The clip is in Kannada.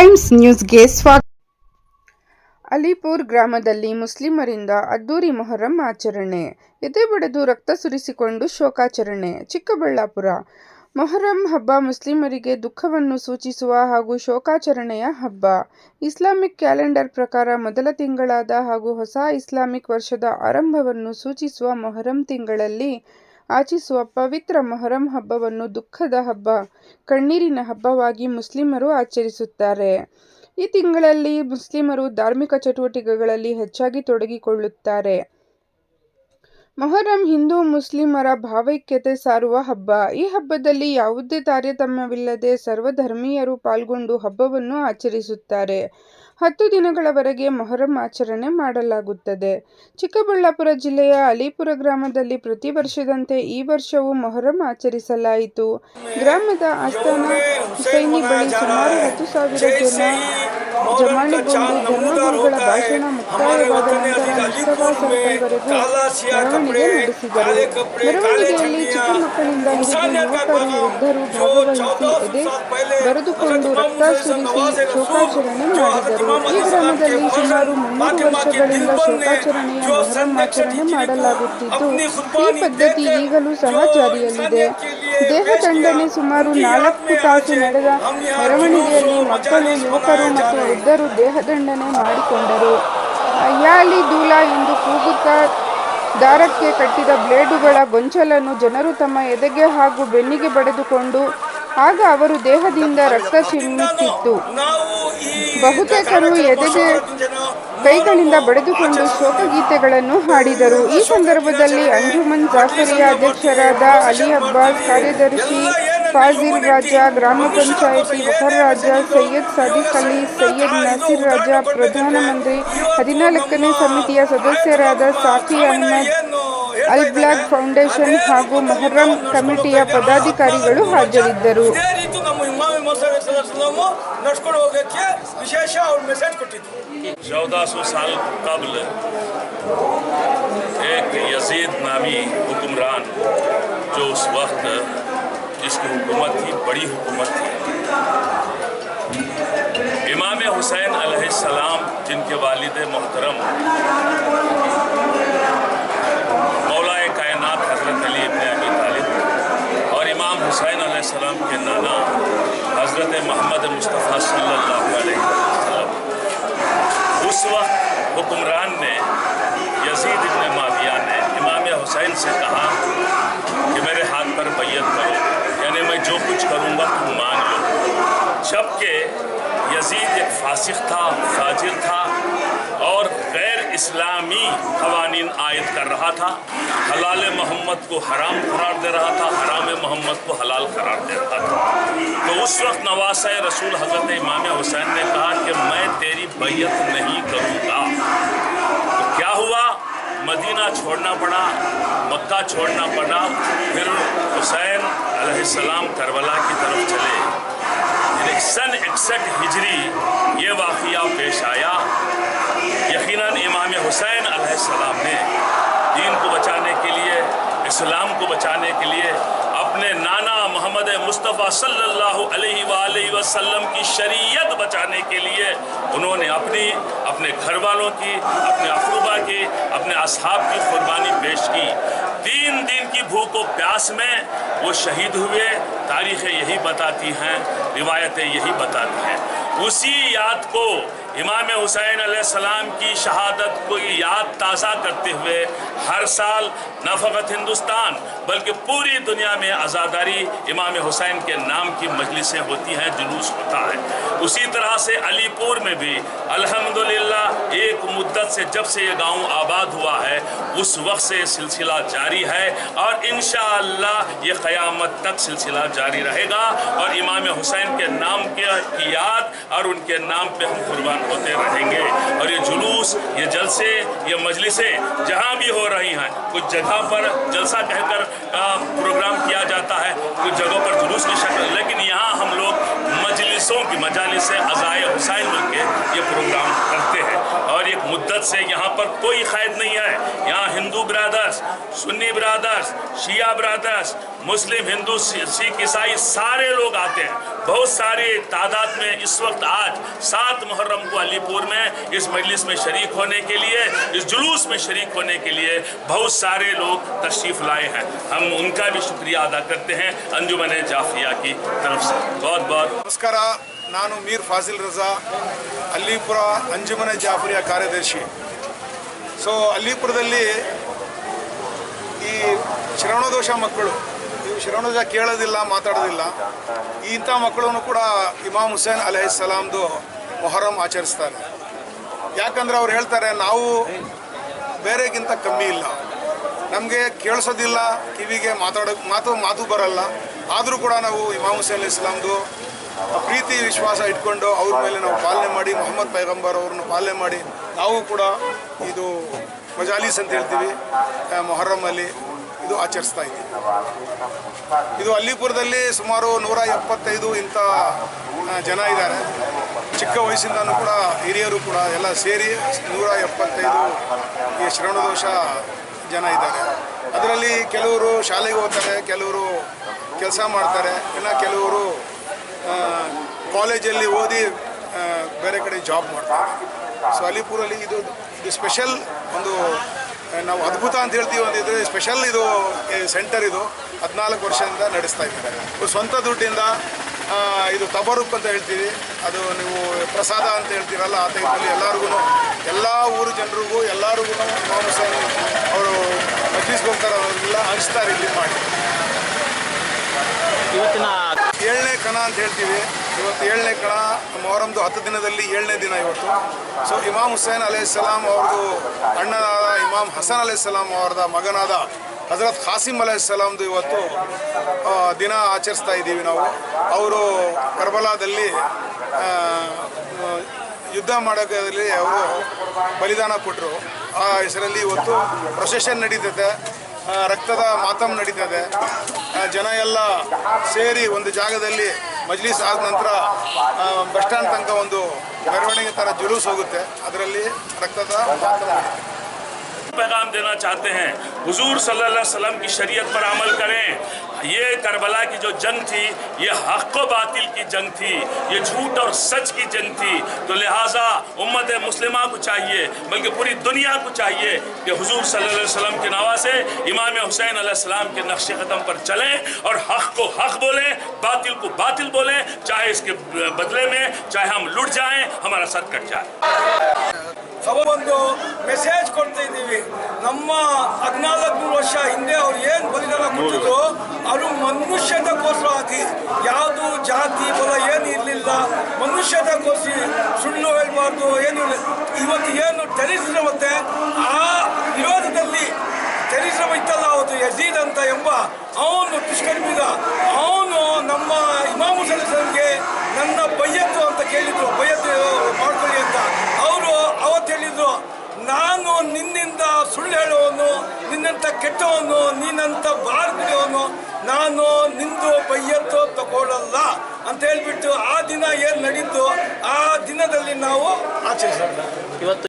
ಟೈಮ್ಸ್ ನ್ಯೂಸ್ಗೆ ಸ್ವಾಗತ. ಅಲಿಪುರ್ ಗ್ರಾಮದಲ್ಲಿ ಮುಸ್ಲಿಮರಿಂದ ಅದ್ದೂರಿ ಮೊಹರಂ ಆಚರಣೆ. ಎದೆ ಬಡಿದು ರಕ್ತ ಸುರಿಸಿಕೊಂಡು ಶೋಕಾಚರಣೆ, ಚಿಕ್ಕಬಳ್ಳಾಪುರ. ಮೊಹರಂ ಹಬ್ಬ ಮುಸ್ಲಿಮರಿಗೆ ದುಃಖವನ್ನು ಸೂಚಿಸುವ ಹಾಗೂ ಶೋಕಾಚರಣೆಯ ಹಬ್ಬ. ಇಸ್ಲಾಮಿಕ್ ಕ್ಯಾಲೆಂಡರ್ ಪ್ರಕಾರ ಮೊದಲ ತಿಂಗಳಾದ ಹಾಗೂ ಹೊಸ ಇಸ್ಲಾಮಿಕ್ ವರ್ಷದ ಆರಂಭವನ್ನು ಸೂಚಿಸುವ ಮೊಹರಂ ತಿಂಗಳಲ್ಲಿ ಆಚರಿಸುವ ಪವಿತ್ರ ಮೊಹರಂ ಹಬ್ಬವನ್ನು ದುಃಖದ ಹಬ್ಬ, ಕಣ್ಣೀರಿನ ಹಬ್ಬವಾಗಿ ಮುಸ್ಲಿಮರು ಆಚರಿಸುತ್ತಾರೆ. ಈ ತಿಂಗಳಲ್ಲಿ ಮುಸ್ಲಿಮರು ಧಾರ್ಮಿಕ ಚಟುವಟಿಕೆಗಳಲ್ಲಿ ಹೆಚ್ಚಾಗಿ ತೊಡಗಿಕೊಳ್ಳುತ್ತಾರೆ. ಮೊಹರಂ ಹಿಂದೂ ಮುಸ್ಲಿಮರ ಭಾವೈಕ್ಯತೆ ಸಾರುವ ಹಬ್ಬ. ಈ ಹಬ್ಬದಲ್ಲಿ ಯಾವುದೇ ತಾರತಮ್ಯವಿಲ್ಲದೆ ಸರ್ವಧರ್ಮೀಯರು ಪಾಲ್ಗೊಂಡು ಹಬ್ಬವನ್ನು ಆಚರಿಸುತ್ತಾರೆ. ಹತ್ತು ದಿನಗಳವರೆಗೆ ಮೊಹರಂ ಆಚರಣೆ ಮಾಡಲಾಗುತ್ತದೆ. ಚಿಕ್ಕಬಳ್ಳಾಪುರ ಜಿಲ್ಲೆಯ ಅಲಿಪುರ ಗ್ರಾಮದಲ್ಲಿ ಪ್ರತಿ ವರ್ಷದಂತೆ ಈ ವರ್ಷವೂ ಮೊಹರಂ ಆಚರಿಸಲಾಯಿತು. ಗ್ರಾಮದ ಆಸ್ಥಾನ ಹುಸೈನಿ ಬಳಿ ಸುಮಾರು ಹತ್ತು ಸಾವಿರ ಜನ ಜಮಾಣೆಗೊಂಡು ಧರ್ಮಗುರುಗಳ ಭಾಷಣ ನಂತರ ನಿಷ್ಠವಾ ಸರ್ಕಲ್ವರೆಗೂ ಮೆರವಣಿಗೆ ನಡೆಸಿದರು ಮೆರವಣಿಗೆಯಲ್ಲಿ ಚಿಕ್ಕ ಮಕ್ಕಳಿಂದ ಹಿಡಿದು ಯುವಕರು ವೃದ್ಧರು ಭಾಗವಹಿಸಿ ಎದೆ ಬರೆದುಕೊಂಡು ರಕ್ತ ಸುರಿಸಿ ಶೋಕಾಚರಣೆ ಮಾಡಿದರು ಈ ಗ್ರಾಮದಲ್ಲಿ ಸುಮಾರು ಮುನ್ನೂರು ವರ್ಷಗಳಿಂದ ಶೋಕಾಚರಣೆಯ ಮೊಹರಂ ಆಚರಣೆ ಮಾಡಲಾಗುತ್ತಿದ್ದು ಈ ಪದ್ಧತಿ ಈಗಲೂ ಸಹ ಜಾರಿಯಲ್ಲಿದೆ ದೇಹ ದಂಡನೆ ಸುಮಾರು ನಾಲ್ಕು ತಾಸು ನಡೆದ ಮೆರವಣಿಗೆಯಲ್ಲಿ ಮಕ್ಕಳು ಯುವಕರು ಮತ್ತು ವೃದ್ಧರು ದೇಹದಂಡನೆ ಮಾಡಿಕೊಂಡರು ಅಯ್ಯಾಲಿ ದೂಲ ಎಂದು ಕೂಗುತ್ತಾ ದಾರಕ್ಕೆ ಕಟ್ಟಿದ ಬ್ಲೇಡುಗಳ ಗೊಂಚಲನ್ನು ಜನರು ತಮ್ಮ ಎದೆಗೆ ಹಾಗೂ ಬೆನ್ನಿಗೆ ಬಡಿದುಕೊಂಡು ಆಗ ಅವರು ದೇಹದಿಂದ ರಕ್ತ ಚಿಮ್ಮುತ್ತಿತ್ತು ಬಹುತೇಕರು ಎದೆಗೆ ಕೈಗಳಿಂದ ಬಡಿದುಕೊಂಡು ಶೋಕಗೀತೆಗಳನ್ನು ಹಾಡಿದರು. ಈ ಸಂದರ್ಭದಲ್ಲಿ ಅಂಜುಮನ್ ಜಾಫರಿಯ ಅಧ್ಯಕ್ಷರಾದ ಅಲಿ ಅಬ್ಬಾಸ್ ಕಾರ್ಯದರ್ಶಿ ಫಾಜಿಲ್ ರಾಜಾ ಗ್ರಾಮ ಪಂಚಾಯಿತಿ ವಕರ್ ರಾಜಾ ಸೈಯದ್ ಸಾದಿಕ್ ಅಲಿ ಸೈಯದ್ ನಸೀರ್ ರಾಜಾ ಪ್ರಧಾನಮಂತ್ರಿ ಹದಿನಾಲ್ಕನೇ ಸಮಿತಿಯ ಸದಸ್ಯರಾದ ಸಾಫಿ ಅಹ್ಮದ್ ಅಲ್ ಬ್ಲಾಕ್ ಫೌಂಡೇಶನ್ ಹಾಗೂ ಮೊಹರಂ ಕಮಿಟಿಯ ಪದಾಧಿಕಾರಿಗಳು ಹಾಜರಿದ್ದರು ಇದೇ ರೀತಿ ನಮ್ಮ ಇಮಾಮ್ ಮೊಹಮ್ಮದ್ ನಡ್ಸ್ಕೊಂಡು ಹೋಗೋಕ್ಕೆ ವಿಶೇಷ ಅವ್ರು ಮೆಸೇಜ್ ಕೊಟ್ಟಿದ್ರು चौदह सौ साल कबल एक यजीद नामी हुक्मरान जो उस वक्त جس کی حکومت تھی، بڑی حکومت تھی۔ امام حسین علیہ السلام، جن کے والد محترم، مولا کائنات حضرت علی ابن عبی طالب اور امام حسین علیہ السلام کے نانا حضرت محمد مصطفیٰ صلی اللہ علیہ وسلم۔ اس وقت حکمران نے یزید ابن معاویہ نے امام حسین سے کہا کہ میرے ہاتھ پر بیعت کرو جبکہ یزید ایک فاسق تھا، فاجر تھا اور غیر اسلامی قوانین عائد کر رہا تھا۔ حلال محمد کو حرام قرار دے رہا تھا، حرام محمد کو حلال قرار دے رہا تھا۔ تو اس وقت نواسہ رسول حضرت امام حسین نے کہا کہ میں تیری بیعت نہیں کروں گا۔ تو کیا ہوا؟ مدینہ چھوڑنا پڑا، مکہ چھوڑنا پڑا، پھر اکسٹھ ہجری یہ واقعہ پیش آیا یقیناً امام حسین علیہ السلام نے دین کو بچانے کے لیے، اسلام کو بچانے کے لیے اپنے نانا محمد مصطفیٰ صلی اللہ علیہ وآلہ وسلم کی شریعت بچانے کے لیے انہوں نے اپنی، اپنے گھر والوں کی، اپنے اخروبہ کی، اپنے اصحاب کی قربانی پیش کی۔ تین دن کی بھوک و پیاس میں وہ شہید ہوئے۔ تاریخیں یہی بتاتی ہیں روایتیں یہی بتاتی ہیں۔ اسی یاد کو امام حسین علیہ السلام کی شہادت کو یاد تازہ کرتے ہوئے ہر سال نفقت فقط ہندوستان، بلکہ پوری دنیا میں ازاداری امام حسین کے نام کی مجلسیں ہوتی ہیں، جلوس ہوتا ہے۔ اسی طرح سے علی پور میں بھی الحمدللہ ایک مدت سے جب سے یہ گاؤں آباد ہوا ہے، اس وقت سے سلسلہ جاری جاری ہے اور انشاءاللہ یہ قیامت تک سلسلہ جاری رہے گا اور امام حسین کے نام کی یاد اور ان کے نام پہ ہم قربان ہوتے رہیں گے اور یہ جلوس، یہ جلسے، یہ مجلسیں جہاں بھی ہو رہی ہیں، کچھ جگہ پر جلسہ کہہ کر پروگرام کیا جاتا ہے، کچھ جگہوں پر جلوس کی شکل، لیکن یہاں ہم لوگ مجلسوں کی، مجالس عزائے حسین مذہب سے یہاں پر کوئی قید نہیں ہے۔ یہاں ہندو برادرز، سنی برادرز، شیعہ برادرز، مسلم، ہندو سیکھ عیسائی سارے لوگ آتے ہیں۔ بہت سارے تعداد میں اس وقت آج سات محرم کو علی پور میں اس مجلس میں شریک ہونے کے لیے، اس جلوس میں شریک ہونے کے لیے بہت سارے لوگ تشریف لائے ہیں۔ ہم ان کا بھی شکریہ آدھا کرتے ہیں۔ انجمن جعفیہ کی طرف سے۔ بہت بہت ನಾನು ಮೀರ್ ಫಾಸಿಲ್ ರಜಾ, ಅಲ್ಲಿಪುರ ಅಂಜುಮನೆ ಜಾಫರಿಯ ಕಾರ್ಯದರ್ಶಿ. ಸೊ ಅಲ್ಲಿಪುರದಲ್ಲಿ ಈ ಶ್ರವಣದೋಷ ಮಕ್ಕಳು ಇವು ಶ್ರವಣದೋಷ ಕೇಳೋದಿಲ್ಲ, ಮಾತಾಡೋದಿಲ್ಲ ಇಂಥ ಮಕ್ಕಳನ್ನು ಕೂಡ ಇಮಾಮ್ ಹುಸೇನ್ ಸಲಾಮ್ದು ಮೊಹರಂ ಆಚರಿಸ್ತಾರೆ. ಯಾಕಂದ್ರೆ ಅವ್ರು ಹೇಳ್ತಾರೆ, ನಾವು ಬೇರೆಗಿಂತ ಕಮ್ಮಿ ಇಲ್ಲ. ನಮಗೆ ಕೇಳಿಸೋದಿಲ್ಲ, ಕಿವಿಗೆ ಮಾತಾಡೋ ಮಾತು ಮಾತು ಬರಲ್ಲ. ಆದರೂ ಕೂಡ ನಾವು ಇಮಾಮ್ ಹುಸೇನ್ ಇಸ್ಲಾಮ್ದು ಪ್ರೀತಿ ವಿಶ್ವಾಸ ಇಟ್ಕೊಂಡು ಅವ್ರ ಮೇಲೆ ನಾವು ಪಾಲನೆ ಮಾಡಿ ಮೊಹಮ್ಮದ್ ಪೈಗಂಬರ್ ಅವ್ರನ್ನ ಪಾಲನೆ ಮಾಡಿ ನಾವು ಕೂಡ ಇದು ಮಜಾಲೀಸ್ ಅಂತ ಹೇಳ್ತೀವಿ ಆ, ಮೊಹರ್ರಮಲ್ಲಿ ಇದು ಆಚರಿಸ್ತಾ ಇದ್ದೀವಿ. ಇದು ಅಲ್ಲಿಪುರದಲ್ಲಿ ಸುಮಾರು ನೂರ ಎಪ್ಪತ್ತೈದು ಇಂಥ ಜನ ಇದ್ದಾರೆ. ಚಿಕ್ಕ ವಯಸ್ಸಿಂದನೂ ಕೂಡ ಹಿರಿಯರು ಕೂಡ ಎಲ್ಲ ಸೇರಿ ನೂರ ಎಪ್ಪತ್ತೈದು ಈ ಶ್ರವಣದೋಷ ಜನ ಇದ್ದಾರೆ. ಅದರಲ್ಲಿ ಕೆಲವರು ಶಾಲೆಗೆ ಹೋಗ್ತಾರೆ ಕೆಲವರು ಕೆಲಸ ಮಾಡ್ತಾರೆ ಇನ್ನು ಕೆಲವರು ಕಾಲೇಜಲ್ಲಿ ಓದಿ ಬೇರೆ ಕಡೆ ಜಾಬ್ ಮಾಡ್ತಾರೆ. ಸೊ ಅಲಿಪುರಲ್ಲಿ ಇದು ಇದು ಸ್ಪೆಷಲ್ ಒಂದು ನಾವು ಅದ್ಭುತ ಅಂತ ಹೇಳ್ತೀವಿ ಇದು ಸ್ಪೆಷಲ್ ಇದು ಸೆಂಟರ್ ಇದು. ಹದಿನಾಲ್ಕು ವರ್ಷದಿಂದ ನಡೆಸ್ತಾ ಇದ್ದಾರೆ. ಸ್ವಂತ ದುಡ್ಡಿಂದ ಇದು ತಬರುಕ್ ಅಂತ ಹೇಳ್ತೀವಿ. ಅದು ನೀವು ಪ್ರಸಾದ ಅಂತ ಹೇಳ್ತೀರಲ್ಲ, ಆ ಟೈಪಲ್ಲಿ ಎಲ್ಲರಿಗೂ ಎಲ್ಲ ಊರು ಜನರಿಗೂ ಎಲ್ಲರಿಗೂ ಹುಸೇನ್ ಅವರು ಮಜ್ಲಿಸ್ಗೆ ಅವರೆಲ್ಲ ಹಂಚ್ತಾರೆ ಇಲ್ಲಿ ಮಾಡಿ. ಇವತ್ತಿನ ಏಳನೇ ಕಣ ಅಂತ ಹೇಳ್ತೀವಿ. ಇವತ್ತು ಏಳನೇ ಕಣ ಮೊಹರಂದು ಹತ್ತು ದಿನದಲ್ಲಿ ಏಳನೇ ದಿನ ಇವತ್ತು. ಸೊ ಇಮಾಮ್ ಹುಸೇನ್ ಅಲೈಹಿಸ್ಸಲಾಂ ಅವ್ರದ್ದು ಅಣ್ಣನಾದ ಇಮಾಮ್ ಹಸನ್ ಅಲೈಹಿಸ್ಸಲಾಂ ಅವ್ರದ ಮಗನಾದ ಹಜರತ್ ಖಾಸಿಮ್ ಸಲಾಂದು ಇವತ್ತು ದಿನ ಆಚರಿಸ್ತಾ ಇದ್ದೀವಿ ನಾವು. ಅವರು ಕರ್ಬಲಾದಲ್ಲಿ ಯುದ್ಧ ಮಾಡೋದಲ್ಲಿ ಅವರು ಬಲಿದಾನ ಕೊಟ್ಟರು ಆ ಹೆಸರಲ್ಲಿ ಇವತ್ತು ಪ್ರೊಸೆಷನ್ ನಡೀತದೆ. ರಕ್ತದ ಮಾತಮ್ ನಡೀತದೆ. ಜನ ಎಲ್ಲ ಸೇರಿ ಒಂದು ಜಾಗದಲ್ಲಿ ಮಜ್ಲಿಸ್ ಆದ ನಂತರ ಬಸ್ ಸ್ಟ್ಯಾಂಡ್ ತನಕ ಒಂದು ಮೆರವಣಿಗೆ ಥರ ಜುಲೂಸ್ ಹೋಗುತ್ತೆ ಅದರಲ್ಲಿ ರಕ್ತದ ಮಾತಮ್ ನಡೀತದೆ पैगाम देना चाहते हैं हुजूर सल्लल्लाहु अलैहि वसल्लम की शरीयत पर अमल करें یہ کربلا کی جو جنگ تھی، یہ حق و باطل کی جنگ تھی، یہ جھوٹ اور سچ کی جنگ تھی۔ تو لہٰذا امت مسلمہ کو چاہیے، بلکہ پوری دنیا کو چاہیے کہ حضور صلی اللہ علیہ وسلم کے نواسے امام حسین علیہ السلام کے نقش قدم پر چلیں اور حق کو حق بولیں، باطل کو باطل بولیں، چاہے اس کے بدلے میں، چاہے ہم لٹ جائیں، ہمارا ساتھ کٹ جائے۔ ಒಂದು ಮೆಸೇಜ್ ಕೊಡ್ತಾ ಇದ್ದೀವಿ. ನಮ್ಮ ಹದಿನಾಲ್ಕು ವರ್ಷ ಹಿಂದೆ ಅವ್ರು ಏನು ಬಲಿದಾನ ಕೊಟ್ಟಿದ್ರು, ಅದು ಮನುಷ್ಯತಕ್ಕೋಸ್ಕರವಾಗಿ ಯಾವುದು ಜಾತಿ, ಬಲ ಏನು ಇರಲಿಲ್ಲ. ಮನುಷ್ಯತಕ್ಕೋಸ್ಕರ ಸುಳ್ಳು ಹೇಳ್ಬಾರ್ದು, ಏನು. ಇವತ್ತು ಏನು ಟೆರಿಸಮ್ ಮತ್ತೆ, ಆ ವಿರೋಧದಲ್ಲಿ ಟೆರಿಸಮ್ ಇತ್ತಲ್ಲ ಅವತ್ತು ಯಜೀದ್ ಅಂತ ಎಂಬ ಅವನು ದುಷ್ಕರ್ಮಿದ ಅವನು ನಮ್ಮ ಇಮಾಮು ನನ್ನ ಬೈಯತ್ತು ಅಂತ ಕೇಳಿದ್ರು. ಬೈಯತ್ತು ಮಾಡ್ಕೊಳ್ಳಿ ಅಂತ. ಅವರು ಹೇಳಿದ್ರು ನಾನು ನಿನ್ನಿಂದ ಸುಳ್ಳು ಹೇಳೋನು ನಿನ್ನಂತ ಕೆಟ್ಟವನು ನೀನಂತ ಬಾರ್ ಕುಡಿಯೋನು ನಾನು ನಿಂದು ಬೈಯತ್ತು ತಗೊಳ್ಳಲ್ಲ ಅಂತ ಹೇಳ್ಬಿಟ್ಟು ಆ ದಿನ ಏನು ನಡೀತು? ಆ ದಿನದಲ್ಲಿ ನಾವು ಆಚರಿಸೋಣ. ಇವತ್ತು